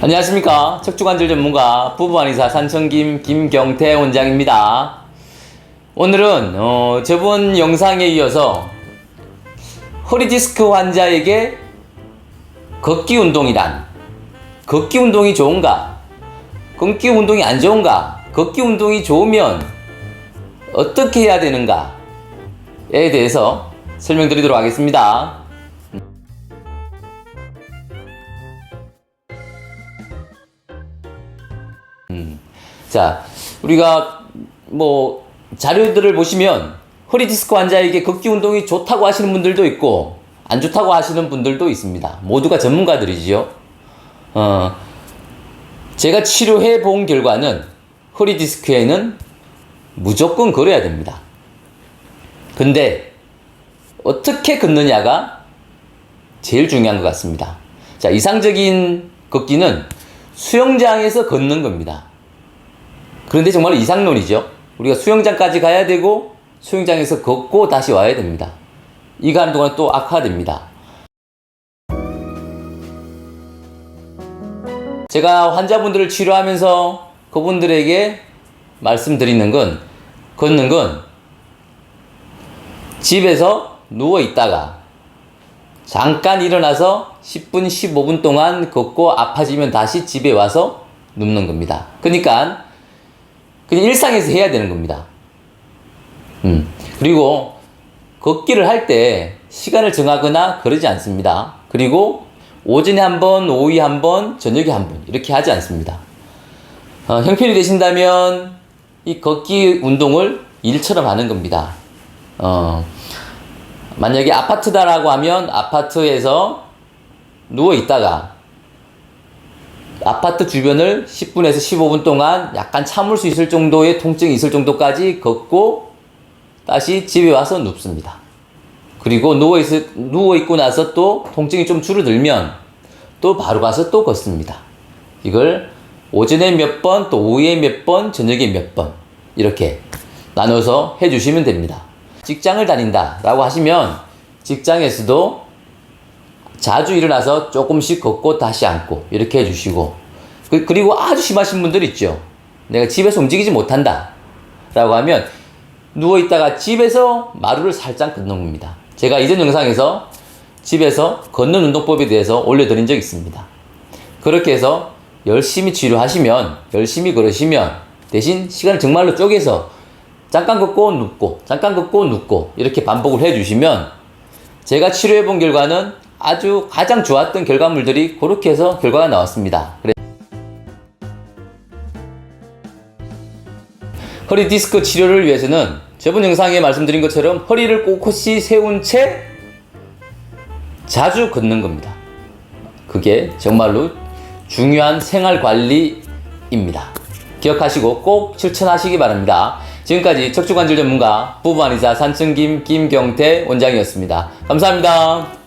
안녕하십니까 척추관절 전문가 부부한의사 산청김 김경태 원장입니다. 오늘은 어, 저번 영상에 이어서 허리 디스크 환자에게 걷기 운동이란 걷기 운동이 좋은가 걷기 운동이 안 좋은가 걷기 운동이 좋으면 어떻게 해야 되는가에 대해서 설명드리도록 하겠습니다. 자, 우리가 뭐 자료들을 보시면 허리 디스크 환자에게 걷기 운동이 좋다고 하시는 분들도 있고 안 좋다고 하시는 분들도 있습니다. 모두가 전문가들이지요. 어, 제가 치료해 본 결과는 허리 디스크에는 무조건 걸어야 됩니다. 근데 어떻게 걷느냐가 제일 중요한 것 같습니다. 자, 이상적인 걷기는 수영장에서 걷는 겁니다. 그런데 정말 이상론이죠. 우리가 수영장까지 가야 되고 수영장에서 걷고 다시 와야 됩니다. 이 가는 동안 또 악화됩니다. 제가 환자분들을 치료하면서 그분들에게 말씀드리는 건 걷는 건 집에서 누워 있다가 잠깐 일어나서 10분, 15분 동안 걷고 아파지면 다시 집에 와서 눕는 겁니다. 그러니까 그냥 일상에서 해야 되는 겁니다. 음. 그리고 걷기를 할 때 시간을 정하거나 그러지 않습니다. 그리고 오전에 한 번, 오후에 한 번, 저녁에 한 번, 이렇게 하지 않습니다. 어, 형편이 되신다면 이 걷기 운동을 일처럼 하는 겁니다. 어, 만약에 아파트다라고 하면 아파트에서 누워 있다가 아파트 주변을 10분에서 15분 동안 약간 참을 수 있을 정도의 통증이 있을 정도까지 걷고 다시 집에 와서 눕습니다. 그리고 누워 있 누워 있고 나서 또 통증이 좀 줄어들면 또 바로 가서 또 걷습니다. 이걸 오전에 몇 번, 또 오후에 몇 번, 저녁에 몇 번 이렇게 나눠서 해주시면 됩니다. 직장을 다닌다 라고 하시면 직장에서도 자주 일어나서 조금씩 걷고 다시 앉고 이렇게 해주시고 그- 그리고 아주 심하신 분들 있죠. 내가 집에서 움직이지 못한다 라고 하면 누워 있다가 집에서 마루를 살짝 걷는 겁니다. 제가 이전 영상에서 집에서 걷는 운동법에 대해서 올려드린 적 있습니다. 그렇게 해서 열심히 치료하시면 열심히 걸으시면 대신 시간을 정말로 쪼개서 잠깐 걷고 눕고 잠깐 걷고 눕고 이렇게 반복을 해주시면 제가 치료해 본 결과는 아주 가장 좋았던 결과물들이 그렇게 해서 결과가 나왔습니다. 허리 디스크 치료를 위해서는 저번 영상에 말씀드린 것처럼 허리를 꼿꼿이 세운 채 자주 걷는 겁니다. 그게 정말로 중요한 생활 관리입니다. 기억하시고 꼭 실천하시기 바랍니다. 지금까지 척추관절 전문가 부부한의사 산청김 김경태 원장이었습니다. 감사합니다.